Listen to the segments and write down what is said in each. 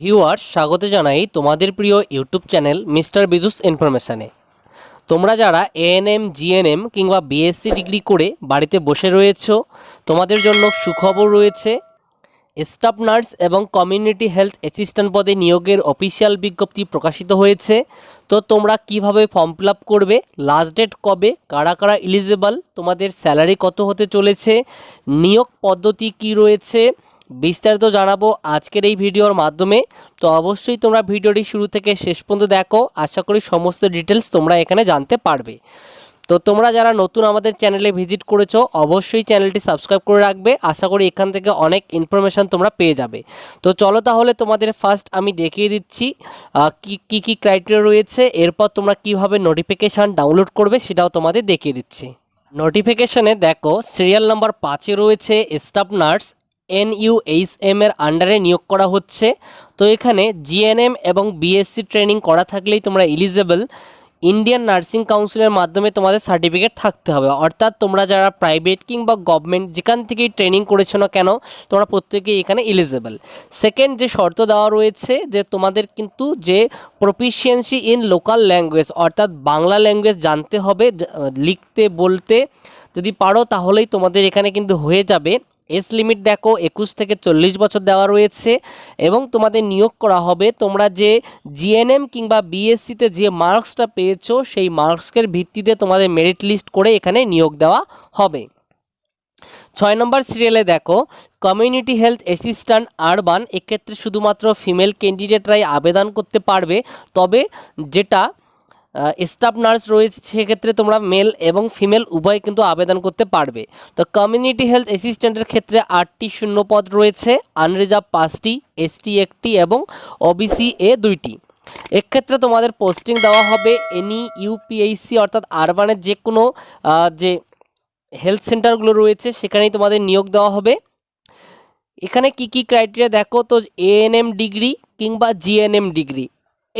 Viewer স্বাগত জানাই তোমাদের প্রিয় ইউটিউব চ্যানেল মিস্টার বিজুস ইনফরমেশানে। তোমরা যারা এএনএম, জিএনএম কিংবা বিএসসি ডিগ্রি করে বাড়িতে বসে রয়েছ, তোমাদের জন্য সুখবর রয়েছে, স্টাফ নার্স এবং কমিউনিটি হেলথ অ্যাসিস্ট্যান্ট পদে নিয়োগের অফিসিয়াল বিজ্ঞপ্তি প্রকাশিত হয়েছে। তো তোমরা কীভাবে ফর্ম ফিল করবে, লাস্ট ডেট কবে, কারা কারা এলিজেবল, তোমাদের স্যালারি কত হতে চলেছে, নিয়োগ পদ্ধতি কি রয়েছে বিস্তারিত জানাব আজকের এই ভিডিওর মাধ্যমে। তো অবশ্যই তোমরা ভিডিওটি শুরু থেকে শেষ পর্যন্ত দেখো। আশা করি সমস্ত ডিটেলস তোমরা এখানে জানতে পারবে। তো তোমরা যারা নতুন আমাদের চ্যানেলে ভিজিট করেছ, অবশ্যই চ্যানেলটি সাবস্ক্রাইব করে রাখবে। আশা করি এখান থেকে অনেক ইনফরমেশান তোমরা পেয়ে যাবে। তো চলো তাহলে তোমাদের ফার্স্ট আমি দেখিয়ে দিচ্ছি কি কি কি ক্রাইটেরিয়া রয়েছে। এরপর তোমরা কীভাবে নোটিফিকেশান ডাউনলোড করবে সেটাও তোমাদের দেখিয়ে দিচ্ছি। নোটিফিকেশানে দেখো সিরিয়াল নাম্বার পাঁচে রয়েছে স্টাফ নার্স এন এম এর আন্ডারে নিয়োগ করা হচ্ছে। তো এখানে জিএনএম এবং বিএসসি ট্রেনিং করা থাকলেই তোমরা এলিজেবল ইন্ডিয়ান নার্সিং কাউন্সিলের মাধ্যমে তোমাদের সার্টিফিকেট থাকতে হবে। অর্থাৎ তোমরা যারা প্রাইভেট কিংবা গভর্নমেন্ট যেখান থেকেই ট্রেনিং করেছ না কেন, তোমরা প্রত্যেকেই এখানে এলিজেবল সেকেন্ড যে শর্ত দেওয়া রয়েছে যে তোমাদের কিন্তু যে প্রফিসিয়েন্সি ইন লোকাল ল্যাঙ্গুয়েজ অর্থাৎ বাংলা ল্যাঙ্গুয়েজ জানতে হবে, লিখতে, বলতে যদি পারো তাহলেই তোমাদের এখানে কিন্তু হয়ে যাবে। এজ লিমিট দেখো একুশ থেকে চল্লিশ বছর দেওয়া রয়েছে এবং তোমাদের নিয়োগ করা হবে। তোমরা যে জিএনএম কিংবা বিএসসিতে যে মার্কসটা পেয়েছ, সেই মার্কসের ভিত্তিতে তোমাদের মেরিট লিস্ট করে এখানে নিয়োগ দেওয়া হবে। ছয় নম্বর সিরিয়ালে দেখো কমিউনিটি হেলথ অ্যাসিস্ট্যান্ট আরবান এক্ষেত্রে শুধুমাত্র ফিমেল ক্যান্ডিডেটরাই আবেদন করতে পারবে, তবে যেটা স্টাফ নার্স রয়েছে, সেক্ষেত্রে তোমরা মেল এবং ফিমেল উভয় কিন্তু আবেদন করতে পারবে। তো কমিউনিটি হেলথ অ্যাসিস্ট্যান্টের ক্ষেত্রে আটটি শূন্য পদ রয়েছে আনরিজার্ভ পাঁচটি এসটি একটি এবং ওবিসি এ দুইটি। এক্ষেত্রে তোমাদের পোস্টিং দেওয়া হবে এনি ইউপিএইসি অর্থাৎ আরবানের যে কোনো যে হেলথ সেন্টারগুলো রয়েছে, সেখানেই তোমাদের নিয়োগ দেওয়া হবে। এখানে কি কি ক্রাইটেরিয়া দেখো? তো এএনএম ডিগ্রি কিংবা জিএনএম ডিগ্রি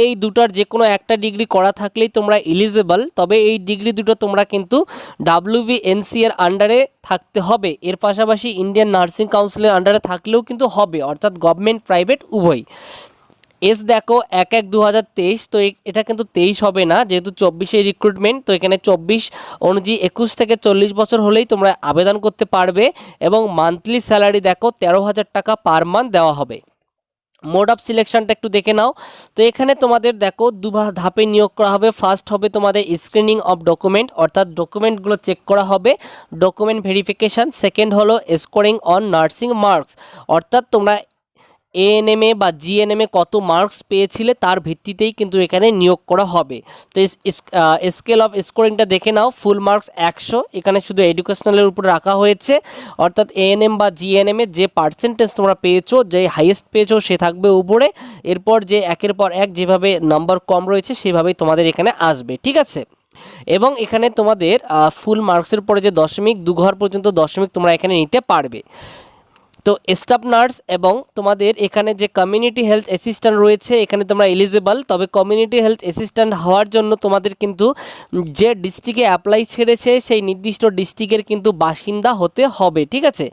এই দুটার যে কোনো একটা ডিগ্রি করা থাকলেই তোমরা এলিজেবল তবে এই ডিগ্রি দুটো তোমরা কিন্তু ডাব্লিউবিএনসি আন্ডারে থাকতে হবে। এর পাশাপাশি ইন্ডিয়ান নার্সিং কাউন্সিলের আন্ডারে থাকলেও কিন্তু হবে, অর্থাৎ গভর্নমেন্ট প্রাইভেট উভয়। এস দেখো, এক এক দু তো এটা কিন্তু তেইশ হবে না, যেহেতু চব্বিশে রিক্রুটমেন্ট তো এখানে চব্বিশ অনুযায়ী একুশ থেকে চল্লিশ বছর হলেই তোমরা আবেদন করতে পারবে, এবং মান্থলি স্যালারি দেখো, তেরো হাজার টাকা পার মান্থ দেওয়া হবে। মোড অফ সিলেকশনটা একটু দেখে নাও। তো এখানে তোমাদের দেখো দু ভা- ধাপে নিয়োগ করা হবে। ফার্স্ট হবে তোমাদের স্ক্রিনিং অফ ডকুমেন্ট অর্থাৎ ডকুমেন্টগুলো চেক করা হবে ডকুমেন্ট ভেরিফিকেশান সেকেন্ড হলো স্কোরিং অন নার্সিং মার্কস অর্থাৎ তোমরা এএনএমএ বা জিএনএমএ কত মার্কস পেয়েছিলে তার ভিত্তিতেই কিন্তু এখানে নিয়োগ করা হবে। তো স্কেল অফ স্কোরিংটা দেখে নাও ফুল মার্কস একশো। এখানে শুধু এডুকেশনালের উপর রাখা হয়েছে। অর্থাৎ এএনএম বা জিএনএমে যে পার্সেন্টেজ তোমরা পেয়েছ, যে হাইয়েস্ট পেয়েছ সে থাকবে উপরে। এরপর যে একের পর এক যেভাবে নাম্বার কম রয়েছে, সেভাবেই তোমাদের এখানে আসবে, ঠিক আছে? এবং এখানে তোমাদের ফুল মার্কসের পরে যে দশমিক দু ঘর পর্যন্ত দশমিক তোমরা এখানে নিতে পারবে। তো স্টাফ নার্স এবং তোমাদের এখানে যে কমিউনিটি হেলথ অ্যাসিস্ট্যান্ট রয়েছে, এখানে তোমরা এলিজিবল তবে কমিউনিটি হেলথ অ্যাসিস্ট্যান্ট হওয়ার জন্য তোমাদের কিন্তু যে ডিস্ট্রিক্টে অ্যাপ্লাই ছেড়েছে, সেই নির্দিষ্ট ডিস্ট্রিক্টের কিন্তু বাসিন্দা হতে হবে, ঠিক আছে?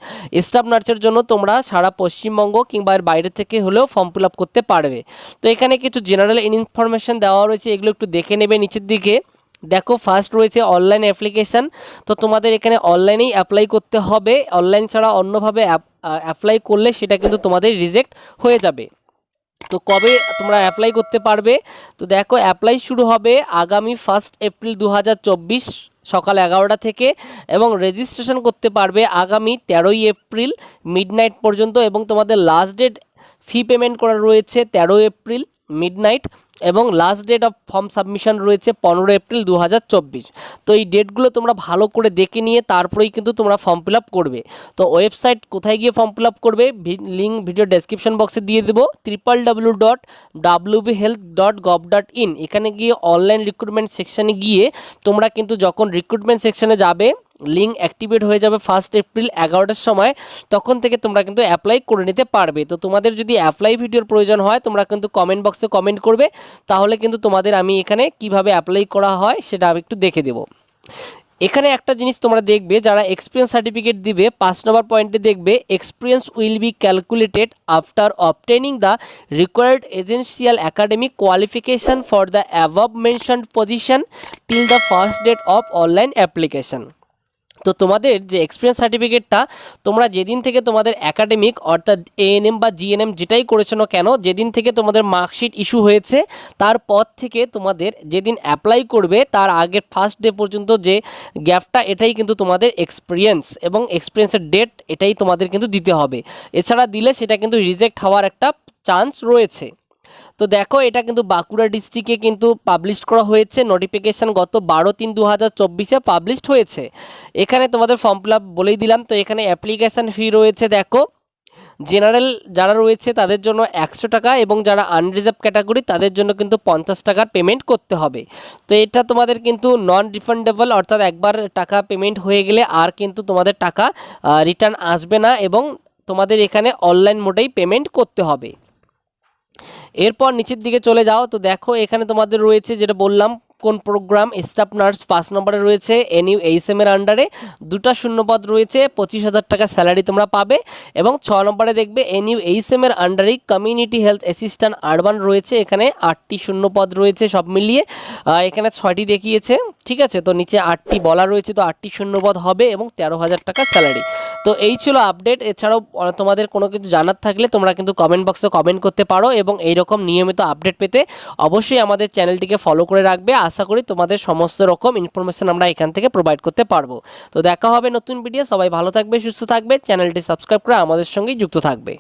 স্টাফ নার্সের জন্য তোমরা সারা পশ্চিমবঙ্গ কিংবা এর বাইরে থেকে হলেও ফর্ম ফিল করতে পারবে। তো এখানে কিছু জেনারেল ইনফরমেশন দেওয়া রয়েছে, এগুলো একটু দেখে নেবে নিচের দিকে। দেখো ফার্স্ট রয়েছে অনলাইন অ্যাপ্লিকেশান তো তোমাদের এখানে অনলাইনেই অ্যাপ্লাই করতে হবে। অনলাইন ছাড়া অন্যভাবে অ্যাপ্লাই করলে সেটা কিন্তু তোমাদের রিজেক্ট হয়ে যাবে। তো কবে তোমরা অ্যাপ্লাই করতে পারবে? তো দেখো অ্যাপ্লাই শুরু হবে আগামী ফার্স্ট এপ্রিল দু হাজার চব্বিশ সকাল এগারোটা থেকে এবং রেজিস্ট্রেশন করতে পারবে আগামী তেরোই এপ্রিল মিডনাইট পর্যন্ত এবং তোমাদের লাস্ট ডেট ফি পেমেন্ট করা রয়েছে তেরো এপ্রিল মিডনাইট এবং last date of form submission রয়েছে পনেরো এপ্রিল দু হাজার চব্বিশ। তো এই ডেটগুলো তোমরা ভালো করে দেখে নিয়ে তারপরেই কিন্তু তোমরা ফর্ম ফিল করবে। তো ওয়েবসাইট কোথায় গিয়ে ফর্ম ফিল করবে লিঙ্ক ভিডিও ডেসক্রিপশন বক্সে দিয়ে দেবো। Triple W dot WB health dot gov dot in এখানে গিয়ে অনলাইন রিক্রুটমেন্ট সেকশানে গিয়ে তোমরা কিন্তু যখন রিক্রুটমেন্ট সেকশানে যাবে লিঙ্ক অ্যাক্টিভেট হয়ে যাবে ফার্স্ট এপ্রিল এগারোটার সময়, তখন থেকে তোমরা কিন্তু অ্যাপ্লাই করে নিতে পারবে। তো তোমাদের যদি অ্যাপ্লাই ভিডিওর প্রয়োজন হয়, তোমরা কিন্তু কমেন্ট বক্সে কমেন্ট করবে। তাহলে কিন্তু তোমাদের আমি এখানে কীভাবে অ্যাপ্লাই করা হয় সেটা আমি একটু দেখে দেবো। এখানে একটা জিনিস তোমরা দেখবে, যারা এক্সপিরিয়েন্স সার্টিফিকেট দিবে, পাঁচ নম্বর পয়েন্টে দেখবে experience will be calculated after obtaining the required essential academic qualification for the above mentioned position till the first date of online application তো তোমাদের যে এক্সপিরিয়েন্স সার্টিফিকেটটা তোমরা যেদিন থেকে তোমাদের একাডেমিক অর্থাৎ এএনএম বা জিএনএম যেটাই করেছ না কেন, যেদিন থেকে তোমাদের মার্কশিট ইস্যু হয়েছে, তারপর থেকে তোমাদের যেদিন অ্যাপ্লাই করবে, তার আগের ফার্স্ট ডে পর্যন্ত যে গ্যাপটা এটাই কিন্তু তোমাদের এক্সপিরিয়েন্স এবং এক্সপিরিয়েন্সের ডেট এটাই তোমাদের কিন্তু দিতে হবে। এছাড়া দিলে সেটা কিন্তু রিজেক্ট হওয়ার একটা চান্স রয়েছে। তো দেখো, এটা কিন্তু বাঁকুড়া ডিস্ট্রিক্টে কিন্তু পাবলিশ করা হয়েছে। নোটিফিকেশান গত বারো তিন দু হাজার চব্বিশে পাবলিশড হয়েছে। এখানে তোমাদের ফর্ম ফিল বলেই দিলাম। তো এখানে অ্যাপ্লিকেশান ফি রয়েছে, দেখো। জেনারেল যারা রয়েছে, তাদের জন্য একশো টাকা এবং যারা আনরিজার্ভ ক্যাটাগরি তাদের জন্য কিন্তু পঞ্চাশ টাকার পেমেন্ট করতে হবে। তো এটা তোমাদের কিন্তু নন রিফান্ডেবল অর্থাৎ একবার টাকা পেমেন্ট হয়ে গেলে আর কিন্তু তোমাদের টাকা রিটার্ন আসবে না এবং তোমাদের এখানে অনলাইন মোডেই পেমেন্ট করতে হবে। এরপর নিচের দিকে চলে যাও। তো দেখো এখানে তোমাদের রয়েছে যেটা বললাম কোন প্রোগ্রাম স্টাফ নার্স পাঁচ নম্বরে রয়েছে এনইউ এইচএম এর আন্ডারে দুটা শূন্যপদ রয়েছে, পঁচিশ হাজার টাকা স্যালারি তোমরা পাবে এবং ছ নম্বরে দেখবে এনইউ এইচএম এর আন্ডারেই কমিউনিটি হেলথ অ্যাসিস্ট্যান্ট আরবান রয়েছে, এখানে আটটি শূন্যপদ রয়েছে সব মিলিয়ে এখানে ছয়টি দেখিয়েছে, ঠিক আছে? তো নিচে আটটি বলা রয়েছে, তো আটটি শূন্যপদ হবে এবং তেরো হাজার টাকা স্যালারি তো এই ছিল আপডেট এছাড়াও তোমাদের কোনো কিছু জানার থাকলে তোমরা কিন্তু কমেন্ট বক্সে কমেন্ট করতে পারো এবং এইরকম নিয়মিত আপডেট পেতে অবশ্যই আমাদের চ্যানেলটিকে ফলো করে রাখবে। আশা করি তোমাদের সমস্ত রকম ইনফরমেশন আমরা এখান থেকে প্রোভাইড করতে পারব। তো দেখা হবে নতুন ভিডিও সবাই ভালো থাকবে, সুস্থ থাকবে চ্যানেলটি সাবস্ক্রাইব করে আমাদের সঙ্গেই যুক্ত থাকবে।